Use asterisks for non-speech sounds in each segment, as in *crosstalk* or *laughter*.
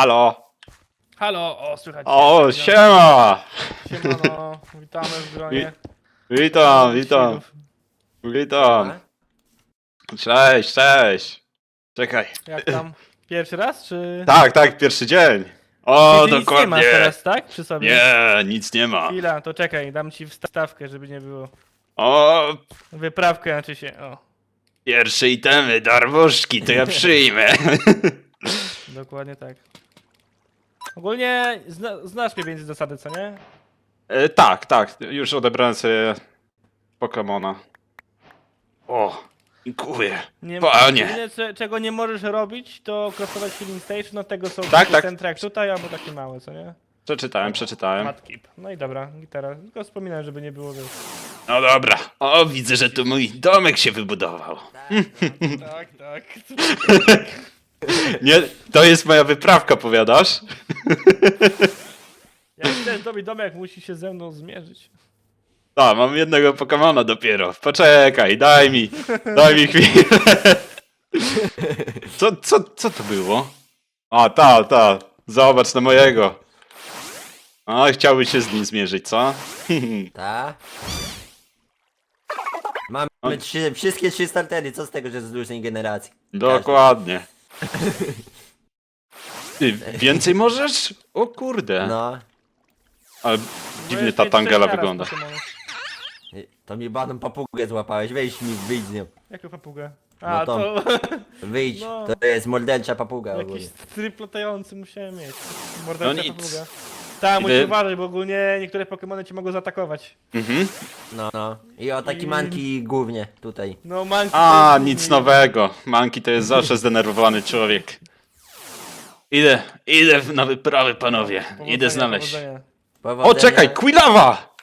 Halo. Halo, o, słychać. O, cię. siema. Siemano, witamy w gronie. Witam, witam, Świrów. witam. Cześć, cześć. Czekaj. Jak tam? Pierwszy raz, czy... Tak, tak, pierwszy dzień. O, Ty nic nie masz dokładnie. teraz, tak? Przy sobie? Nie, nic nie ma. Chwila, to czekaj, dam ci wstawkę, żeby nie było. O, Wyprawkę, znaczy się, o. pierwsze itemy, darmożki, to ja przyjmę. Dokładnie tak. Ogólnie zna, znasz mniej więcej zasady, co nie? E, tak, tak, już odebrałem sobie Pokemona. O, dziękuję. Nie, Panie. Jedyne, cze- czego nie możesz robić, to crossować filling station, no tego są Tak, takie tak. centra jak tutaj, albo takie małe, co nie? Przeczytałem, przeczytałem. Madkeep. No i dobra, gitara. Tylko wspominałem, żeby nie było wiesz. No dobra. O, widzę, że tu mój domek się wybudował. Tak, tak. *laughs* Nie, to jest moja wyprawka, powiadasz? Jak chcesz dobić domek, musi się ze mną zmierzyć. A, mam jednego Pokemona dopiero. Poczekaj, daj mi, daj mi chwilę. Co, co, co to było? A, ta, ta. Zobacz na mojego. A, chciałby się z nim zmierzyć, co? *laughs* Ta. Mamy trzy, wszystkie trzy startery, co z tego, że z różnej generacji? Dokładnie. Ty, więcej możesz? O kurde. No. Ale No dziwnie ta tangela wygląda. To mi baną papugę złapałeś, weź mi, wyjdź z nią. Jaką papugę? No A, to- to Wyjdź, No. to jest mordercza papuga jakiś ogólnie. stryp latający musiałem mieć. No Mordercza nic. papuga. Tak, musisz uważać, bo ogólnie niektóre Pokemony cię mogą zaatakować. Mhm. No, no. I o taki I- manki głównie tutaj. No, manki... A, to jest nic nowego. Manki to jest zawsze zdenerwowany człowiek. Idę, idę na wyprawy, panowie. Powodzenia, Idę znaleźć. powodzenia. O, Powodzenia. czekaj, Quilawa!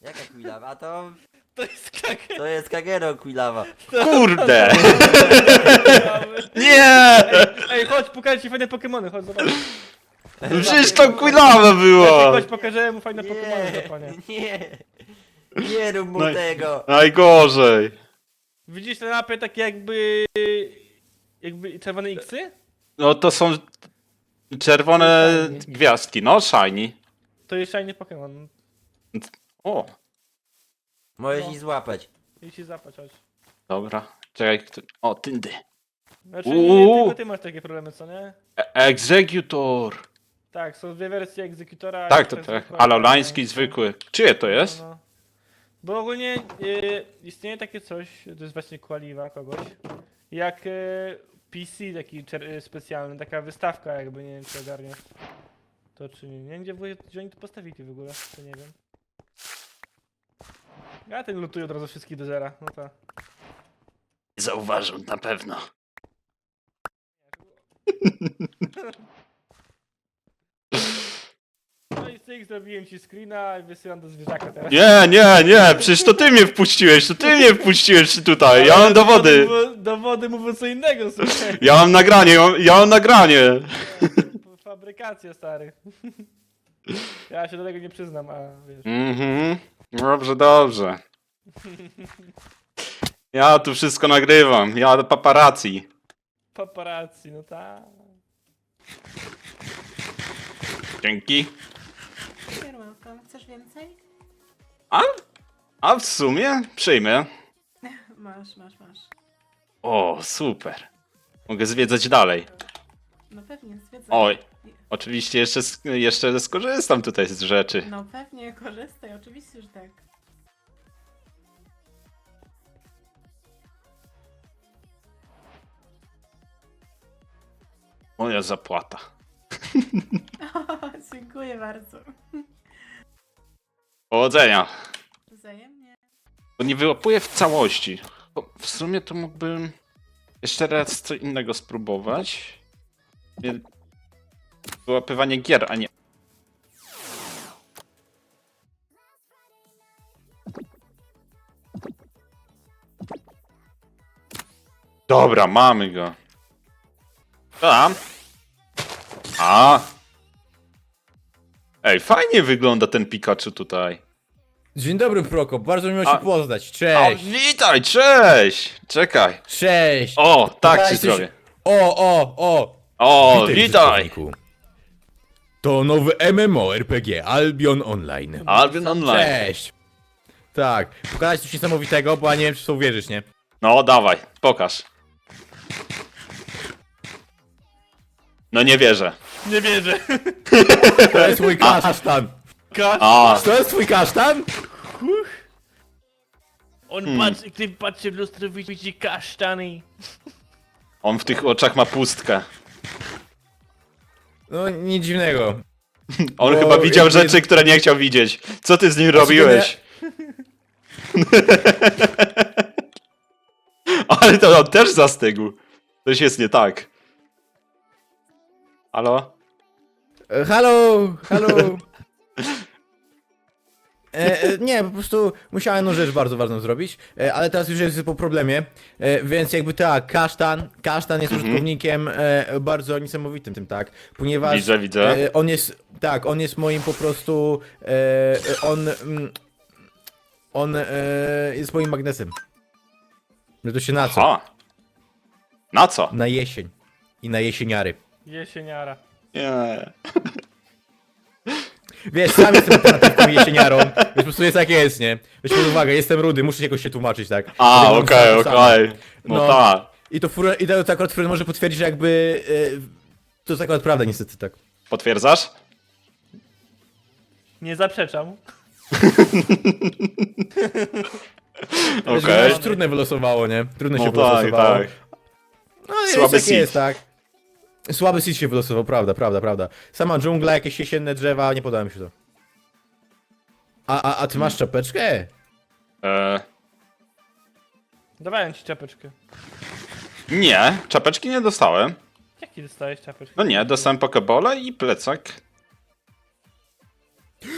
Jaka Quilawa? A to... To *laughs* jest. To jest Kagero Quilawa. Kurde! *laughs* Nie! Ej, chodź, pokażę ci fajne Pokemony, chodź, zobacz. Przecież to Quilawa było! Pokażę mu fajne Pokemony, Nie, panie. nie. Nie rób mu No i- tego. Najgorzej. Widzisz te mapy takie jakby... Jakby czerwone X-y? No to są czerwone Shiny. gwiazdki, no shiny. To jest shiny Pokémon. O, Możesz No. ich złapać. I się zapać, chodź. dobra. Czekaj, kto... o, tyndy. Znaczy, Uuu. nie tylko ty masz takie problemy, co nie? E Executor. Tak, są dwie wersje egzekutora. Tak, i to tak. pro- Alolański zwykły. Czyje to jest? No, no. Bo ogólnie y, istnieje takie coś, to jest właśnie kwaliwa kogoś, jak y, PC taki czer- y, specjalny, taka wystawka jakby, nie wiem czy ogarniasz. To czy nie, nie wiem gdzie, w- gdzie oni to postawili w ogóle, to nie wiem. Ja ten lutuję od razu wszystkich do zera, no to. Zauważą na pewno. *laughs* Zrobiłem ci screena i wysyłam do zwierzaka teraz. Nie, nie, nie, przecież to ty mnie wpuściłeś, to ty mnie wpuściłeś tutaj, ja mam dowody. Dowody, dowody mówią co innego, słuchaj. Ja mam nagranie, ja mam- ja mam nagranie. Fabrykacja, stary. Ja się do tego nie przyznam, a wiesz. Mhm, dobrze, dobrze. Ja tu wszystko nagrywam, ja do paparazzi. Paparazzi, no tak. Dzięki. Chcesz więcej? A, a w sumie przyjmę. *laughs* Masz, masz, masz. O, super. Mogę zwiedzać dalej. No pewnie, zwiedzaj. Oj, oczywiście jeszcze, sk- jeszcze skorzystam tutaj z rzeczy. No pewnie, korzystaj, oczywiście, że tak. Moja zapłata. *laughs* Dziękuję bardzo. Powodzenia. Wzajemnie. Bo nie wyłapuję w całości. Bo w sumie to mógłbym jeszcze raz co innego spróbować. Nie- Wyłapywanie gier, a nie. Dobra, mamy go. Tam. A. Ej, fajnie wygląda ten Pikachu tutaj. Dzień dobry, Proko, bardzo miło A- się poznać. O, Cześć! witaj, cześć! Czekaj. Cześć! O, tak ci jesteś- zrobię. O, o, o! O, witaj! użytkowniku. To nowy MMORPG Albion Online. Albion Online. Cześć! Tak, pokazać coś niesamowitego, bo ja nie wiem, czy w to uwierzysz, nie? No, dawaj, pokaż. No nie wierzę. Nie wierzę. To jest mój kasztan! Kasz. A, To jest twój kasztan? On Hmm. patrzy, gdy patrzy w lustro, widzi kasztany. on w tych oczach ma pustkę. No, nic dziwnego. On Bo chyba widział jakby- rzeczy, które nie chciał widzieć. Co ty z nim robiłeś? *laughs* Ale to on też zastygł. Coś jest nie tak. Halo? E, Halo, halo. *laughs* E, e, nie, po prostu musiałem jedną rzecz bardzo ważną zrobić, e, ale teraz już jest po problemie, e, więc jakby tak, Kasztan, Kasztan jest użytkownikiem e, bardzo niesamowitym tym, tak, ponieważ Widzę, widzę. E, on jest, tak, on jest moim po prostu, e, e, on, mm, on e, jest moim magnesem. Że to się na co? Aha. Na co? Na jesień i na jesieniary. Jesieniara. Nie. Wiesz, sam jestem alternatywką jesieniarą, więc po prostu jest jak jest, nie? Weź pod uwagę, jestem rudy, muszę się jakoś się tłumaczyć, tak? A, Dlatego mam okej, sam- sam. okej. No, No. tak. I to furę, i to, akurat Furę może potwierdzić, że jakby... E, to jest akurat prawda niestety, tak. Potwierdzasz? Nie zaprzeczam. Okej. że trudne wylosowało, nie? Trudno No się tak, wylosowało. tak. No jest Słaby jak seed. jest, tak. Słaby seed się wylosował, prawda, prawda, prawda. Sama dżungla, jakieś jesienne drzewa, nie podoba mi się to. A, a, a ty masz czapeczkę? E, Dawałem ci czapeczkę. nie, czapeczki nie dostałem. Jaki dostałeś czapeczkę? No nie, dostałem pokebole i plecak.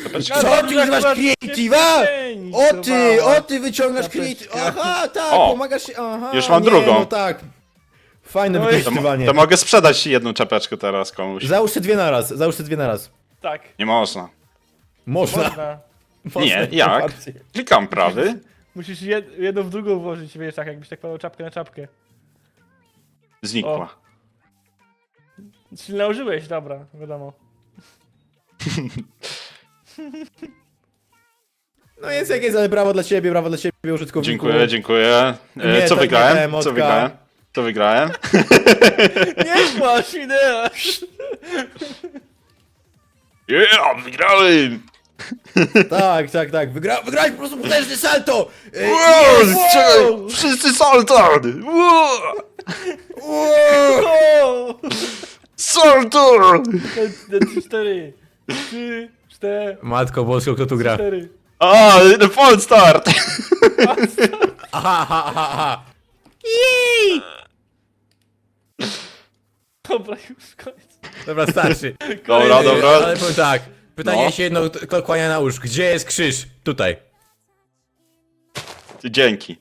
Czapeczki. Co ty akurat creative'a? O ty, o ty wyciągasz creative. Aha, tak, O, pomagasz się, aha. już mam nie, drugą. No tak. Fajne No i- To, wykorzystywanie. to mogę sprzedać ci jedną czapeczkę teraz komuś. Załóż te dwie na raz, załóż te dwie na raz. Tak. Nie można. Można. Można. Można, Nie, jak? bardziej. Klikam prawy. Musisz jed jedną w drugą włożyć, wiesz, tak jakbyś tak kładał czapkę na czapkę. Znikła. Czyli nałożyłeś, dobra, wiadomo. *laughs* No jest jak jest, ale brawo dla ciebie, brawo dla ciebie użytkowniku. Dziękuję, dziękuję. Nie, E, co tak wygrałem? Co wygrałem? Co wygrałem? *laughs* Nie masz idea! Yeah, wygrałem! Tak, tak, tak. Wygra, wygrałeś po prostu potężny salto! Ej, Wow, czekaj, wszyscy saltan! Wow, te Trzy, cztery. Trzy, cztery, Matko bosko, kto tu gra? cztery. A, full start! Aha, aha, aha, aha. Dobra, już koniec. Dobra, starszy. *laughs* Dobra, dobra. Ale powiem tak. Pytanie No. się jedno k- kłania na łóż. Gdzie jest krzyż? Tutaj. Dzięki.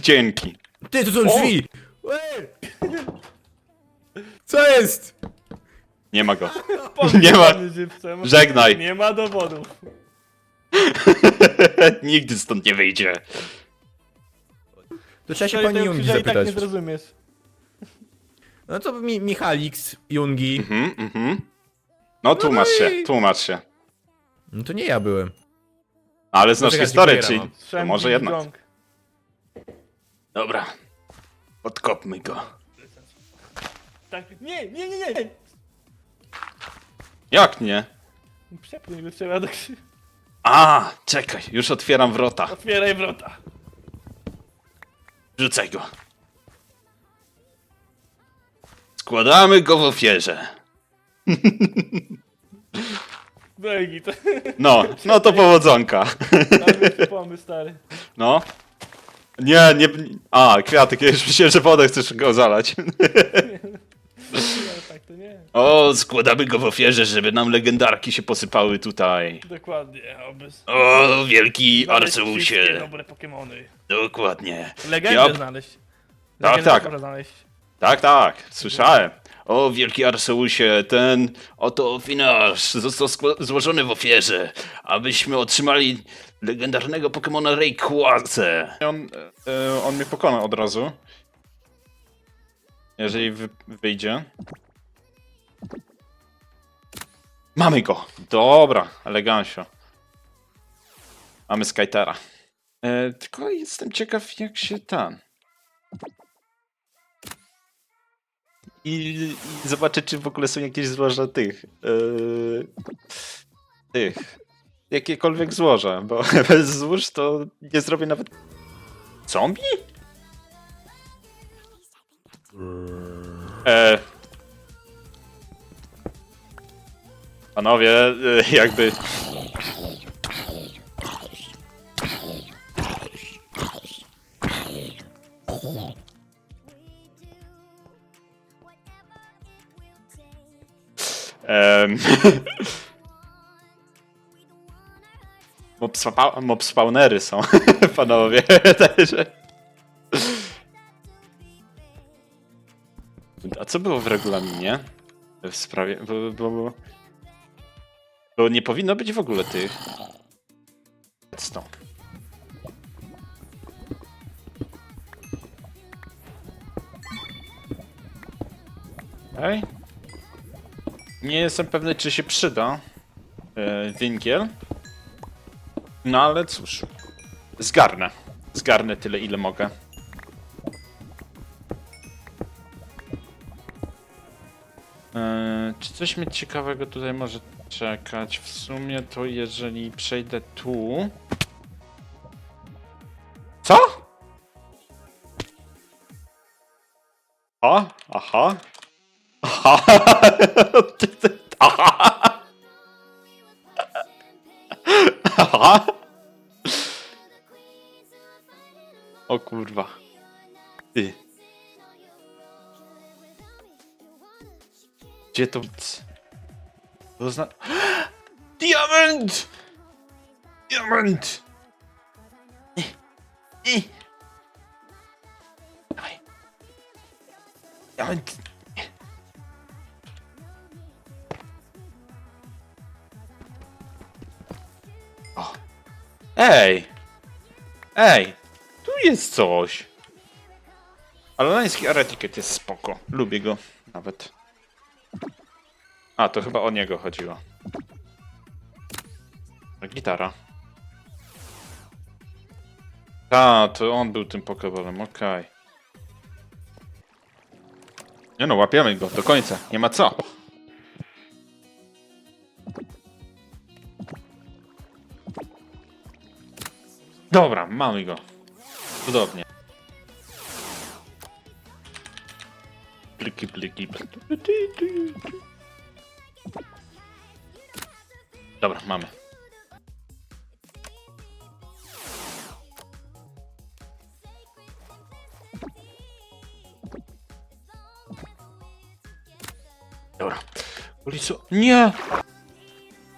Dzięki. Ty, tu są drzwi! Ej! Co jest? Nie ma go. Nie ma. żywcem. Żegnaj. Nie ma dowodów. *laughs* Nigdy stąd nie wyjdzie. To trzeba się pani Jungi krzyża i tak zapytać. nie zrozumiesz. No to mi Michalix, Jungi. Mhm, mhm. No tłumacz się, i- tłumacz się. No to nie ja byłem. Ale znasz historię, czyli... To może jednak. Dobra. Podkopmy go. Tak, nie, nie, nie, nie! Jak nie? Przepnij go trzeba do krzy... A, czekaj, już otwieram wrota. Otwieraj wrota. Rzucaj go. Składamy go w ofierze. *laughs* Git. No, no to powodzonka. Mam jeszcze pomysł, stary. No. Nie, nie... A, kwiatek, ja już myślałem, że wodę chcesz go zalać. Ale tak to nie. O, składamy go w ofierze, żeby nam legendarki się posypały tutaj. Dokładnie. O, wielki Znaleźć wszystkie Arseusie. dobre Pokemony. Dokładnie. Legendę Ja- znaleźć. Tak, Legendę tak. można znaleźć. Tak, tak, słyszałem. O, wielki Arseusie, ten oto finasz został złożony w ofierze, abyśmy otrzymali legendarnego Pokemona Rayquaza. On, e, on mnie pokona od razu. Jeżeli wy, wyjdzie. Mamy go! Dobra, elegancio. Mamy Skytera. E, tylko jestem ciekaw, jak się ten. I, I zobaczę, czy w ogóle są jakieś złoża tych. E, tych. Jakiekolwiek złoża, bo *laughs* bez złóż to nie zrobię nawet. Zombie? E, panowie, e, jakby. Mob spawnery są, *laughs* panowie. *laughs* A co było w regulaminie? W sprawie. Bo, bo, bo, bo nie powinno być w ogóle tych. Stop. Ej. Nie jestem pewny, czy się przyda e, węgiel. No ale cóż. Zgarnę. Zgarnę tyle, ile mogę. Eee, czy coś mnie ciekawego tutaj może czekać? W sumie to jeżeli przejdę tu... O kurwa. Ty. Gdzie to... To zna... *gasps* Diament! Diament! Diament! Ej! Ej! Tu jest coś! Alonański Aretiket jest spoko. Lubię go nawet. A, to chyba o niego chodziło. Gitara. A, to on był tym pokebolem, okej. Nie no, łapiemy go do końca, nie ma co. Dobra, mamy go. Cudownie. Pliki, pliki, pliki. Dobra, mamy. Dobra. Ulico. Nie!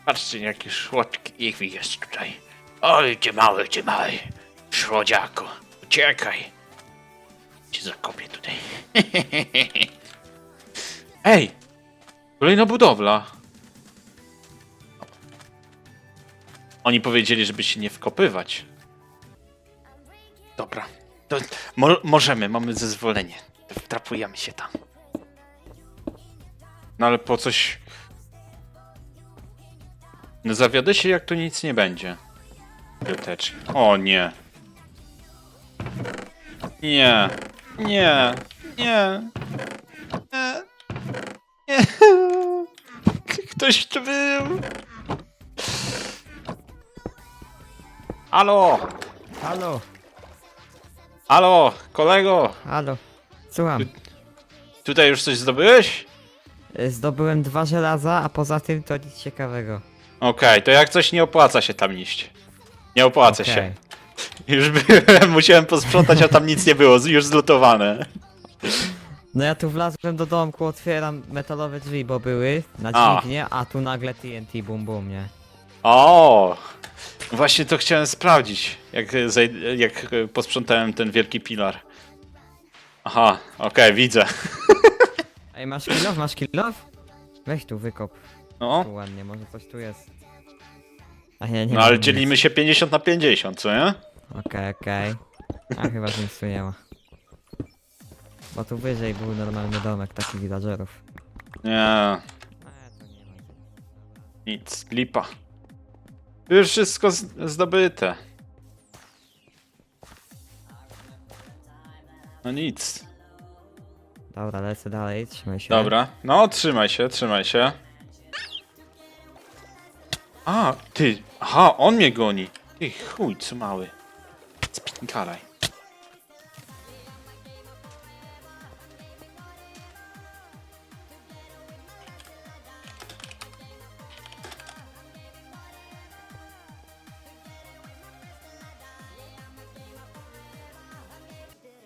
Patrzcie, jakie szłodki ich jest tutaj. Oj, gdzie mały, gdzie mały. Szłodziaku, uciekaj. Cię zakopię tutaj. *laughs* Ej! Kolejna budowla. Oni powiedzieli, żeby się nie wkopywać. Dobra. To mo możemy, mamy zezwolenie. Wtrapujemy się tam. No ale po coś... No zawiodę się, jak tu nic nie będzie. Biblioteczki. O nie. Nie. Nie. Nie. Nie. Nie. *laughs* Ktoś tu był. Halo! Halo, Halo, kolego! halo. Słucham. Tutaj już coś zdobyłeś? Y, Zdobyłem dwa żelaza, a poza tym to nic ciekawego. Okej, to jak coś nie opłaca się tam iść. Nie opłaca Okej. się. Już byłem, musiałem posprzątać, a tam nic nie było, z- już zlutowane. No ja tu wlazłem do domku, otwieram metalowe drzwi, bo były na A. dźwignię, a tu nagle TNT bum bum, nie? O! Właśnie to chciałem sprawdzić, jak, zaj- jak posprzątałem ten wielki pilar. Aha, okej, widzę. Ej, masz kilof, masz kilof? Weź tu wykop. No, Tu ładnie, może coś tu jest. A ja nie no ale mam dzielimy się 50 na 50, co nie? nic. Okej, okej. A chyba nic ma. Bo tu wyżej był normalny domek takich villagerów. Nie, Nic, lipa. Już wszystko z- zdobyte. No nic. Dobra, lecę dalej, trzymaj się. Dobra, no trzymaj się, trzymaj się. A, ty, aha, on mnie goni. Ty chuj, co mały. Spinkalaj.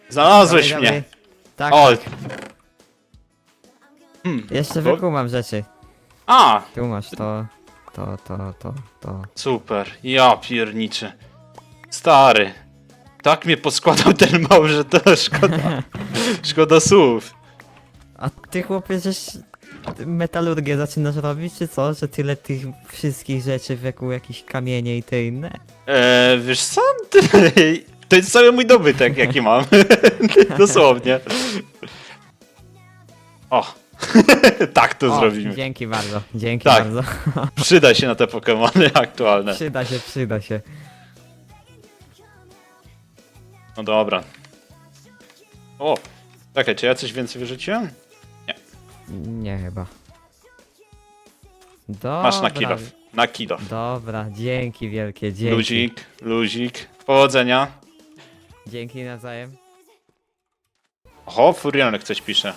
Znalazłeś mnie. Tak, O. tak. Hmm. Jeszcze wykumam rzeczy. A, Tu masz to, to, to, to, to. Super, ja pierniczę. Stary. Tak mnie poskładał ten mały, że to szkoda. *laughs* szkoda słów. A ty chłopie, żeś metalurgię zaczynasz robić, czy co? Że tyle tych wszystkich rzeczy wokół jakieś kamienie i te inne? Eee, wiesz co? To jest cały mój dobytek, jaki mam. *laughs* Dosłownie. O. *laughs* tak to O, zrobimy. Dzięki bardzo, dzięki Tak. bardzo. *laughs* Przyda się na te Pokemony aktualne. Przyda się, przyda się. No dobra. O. Czekaj, czy ja coś więcej wyrzuciłem? Nie chyba. Dobra. Masz na kilof. Na kilof. Dobra, dzięki wielkie, dzięki. Luzik, luzik. Powodzenia. Dzięki nawzajem. Oho, Furionek coś pisze.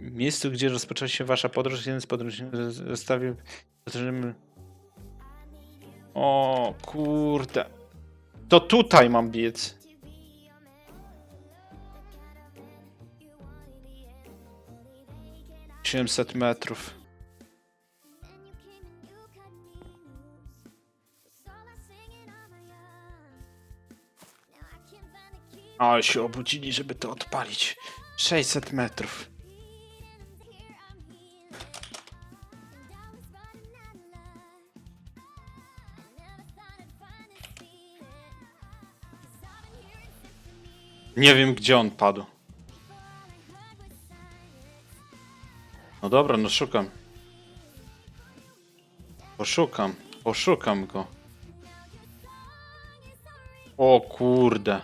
Miejscu, gdzie rozpoczęła się wasza podróż, jeden z podróżników zostawił... O, kurde. To tutaj mam biec. Siedemset metrów. Ale się obudzili, żeby to odpalić. 600 metrów. Nie wiem, gdzie on padł. No dobra, no szukam. Poszukam, poszukam go. O kurde.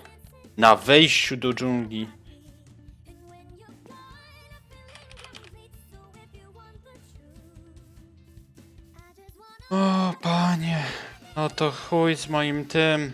Na wejściu do dżungli. O panie. No to chuj z moim tym.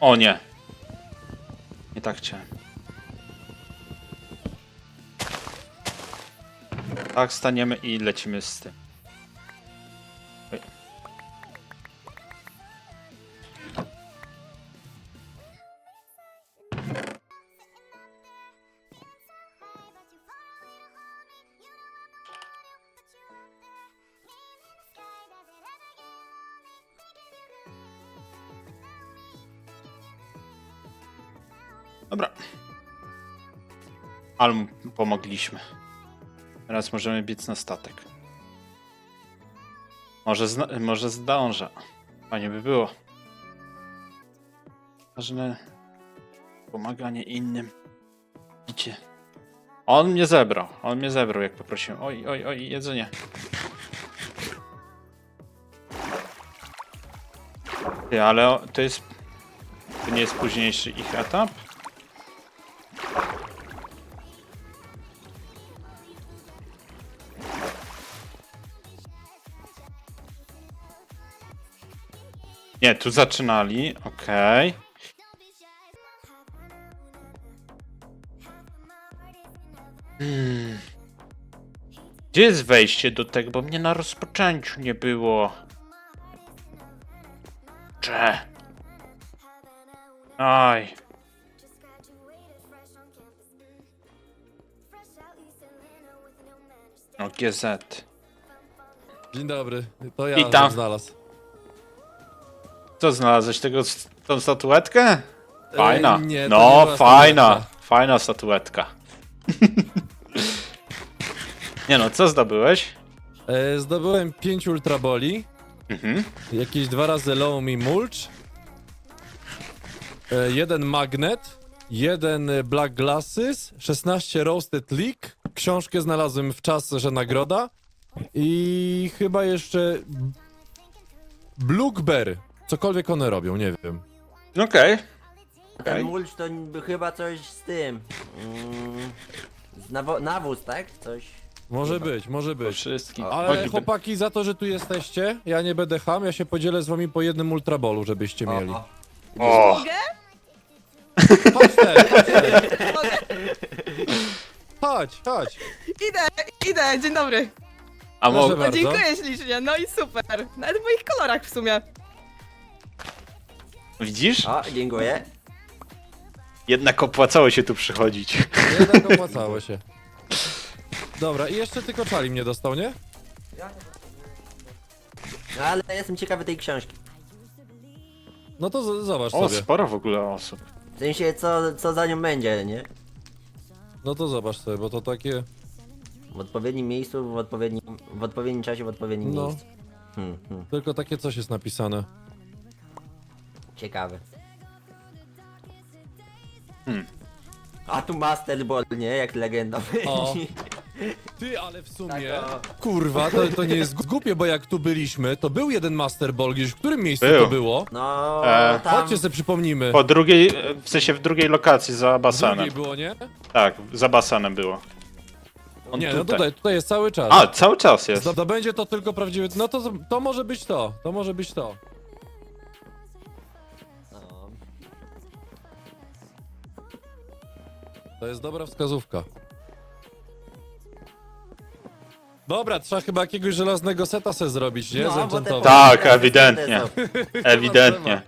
O, nie. Nie tak chciałem. Tak, staniemy i lecimy z tym. Dobra. Ale pomogliśmy. Teraz możemy biec na statek. Może, może zdążę. Fajnie by było. Ważne pomaganie innym. Widzicie? On mnie zebrał. On mnie zebrał, jak poprosiłem. Oj, oj, oj, jedzenie. Ale to jest... To nie jest późniejszy ich etap? Nie, tu zaczynali, okej. Hmm. Gdzie jest wejście do tego? Bo mnie na rozpoczęciu nie było. Cze. Aj. O, GZ. Dzień dobry, to ja Witam. znalazł. Co znalazłeś tego, tą statuetkę? Fajna. E, nie, to no, nie była fajna. statuetka. Fajna *laughs* statuetka. nie no, co zdobyłeś? E, zdobyłem 5 ultraboli, Mhm. jakieś dwa razy low me mulch, e, jeden magnet, jeden e, black glasses, 16 roasted leek, książkę znalazłem w czas, że nagroda i chyba jeszcze Blueberry. Cokolwiek one robią, nie wiem. Okej. Ten mulch to niby chyba coś z tym. Mm, z nawo- nawóz, tak? Coś. Może być, może Po być. wszystkim. Ale chłopaki, za to, że tu jesteście, ja nie będę ham, ja się podzielę z wami po jednym ultrabolu, żebyście mieli. o. O, Mogę? Chodź też, chodź też. Chodź, chodź. Idę, idę, dzień dobry. a Proszę mo- bardzo. Dziękuję ślicznie, no i super. Nawet w moich kolorach w sumie. Widzisz? o, dziękuję. Jednak opłacało się tu przychodzić. Jednak opłacało się. Dobra, i jeszcze tylko Czali mnie dostał, nie? No ale jestem ciekawy tej książki. No to z- zobacz O, sobie. sporo w ogóle osób. W sensie co, co za nią będzie, nie? No to zobacz sobie, bo to takie... W odpowiednim miejscu, w odpowiednim, w odpowiednim czasie, w odpowiednim No. miejscu. Hmm, hmm, Tylko takie coś jest napisane. Ciekawe. Hmm. A tu Master Ball, nie? Jak legenda O. będzie. *laughs* Ty, ale w sumie... Tak, Kurwa, to, to nie jest głupie, bo jak tu byliśmy, to był jeden Master Ball gdzieś. W którym miejscu Był. to było? No, E, tam... Chodźcie sobie przypomnimy. Po drugiej, w sensie w drugiej lokacji za basenem. Drugiej było, nie? Tak, za basenem było. On Nie, no tutaj, tutaj jest cały czas. A, cały czas jest. To, to będzie to tylko prawdziwy... No to, to może być to. To może być to. To jest dobra wskazówka. Dobra, trzeba chyba jakiegoś żelaznego seta se zrobić, nie? No, bo te- Zenchantować. Tak, ewidentnie. *laughs* Ewidentnie.